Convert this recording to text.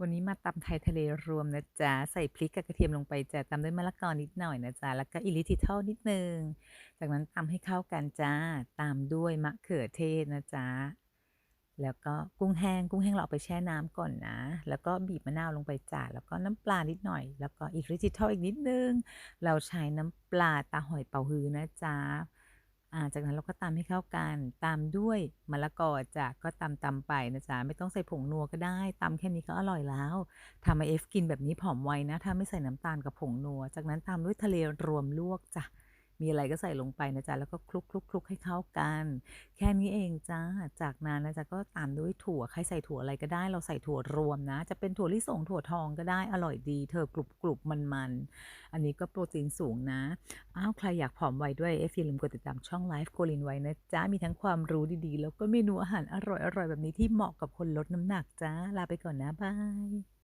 วันนี้มาตำไทยทะเลรวมนะจ๊ะ ใส่พริกกับกระเทียมลงไปจ้ะตามด้วยมะละกอนิดหน่อยนะจ๊ะ แล้วก็อิลิทิทัลนิดนึง จากนั้นตำให้เข้ากันจ้า ตามด้วยมะเขือเทศนะจ๊ะ แล้วก็กุ้งแห้ง กุ้งแห้งเราเอาไปแช่น้ำก่อนนะ แล้วก็บีบมะนาวลงไปจ้ะแล้วก็น้ำปลานิดหน่อย แล้วก็อิลิทิทัลอีกนิดนึง เราใช้น้ำปลาตาหอยเป่าฮื้อนะจ๊ะอ่า จากนั้นเราก็ตำให้เข้ากัน ตามด้วยมะละกอจ้ะก็ตำตำไปนะจ๊ะไม่ต้องใส่ผงนัวก็ได้ตำแค่นี้ก็อร่อยแล้วทำให้เอฟกินแบบนี้ผอมไวนะ ถ้าไม่ใส่น้ำตาลกับผงนัว จากนั้นตามด้วยทะเลรวมลวกจ้ะ มีอะไรก็ใส่ลงไปนะจ๊ะ แล้วก็คลุกคลุกคลุกให้เข้ากัน แค่นี้เองจ้า จากนั้นนะจ๊ะก็ตามด้วยถั่ว ใครใส่ถั่วอะไรก็ได้ เราใส่ถั่วรวมนะ จะเป็นถั่วลิสงถั่วทองก็ได้ อร่อยดี เธอกรุบกรุบมันมันอันนี้ก็โปรตีนสูงนะ อ้าว ใครอยากผอมไวด้วย เอฟอย่าลืมกดติดตามช่องไลฟ์โกลินไว้นะจ๊ะ มีทั้งความรู้ดีๆ แล้วก็เมนูอาหารอร่อยๆแบบนี้ที่เหมาะกับคนลดน้ำหนักจ้า ลาไปก่อนนะบาย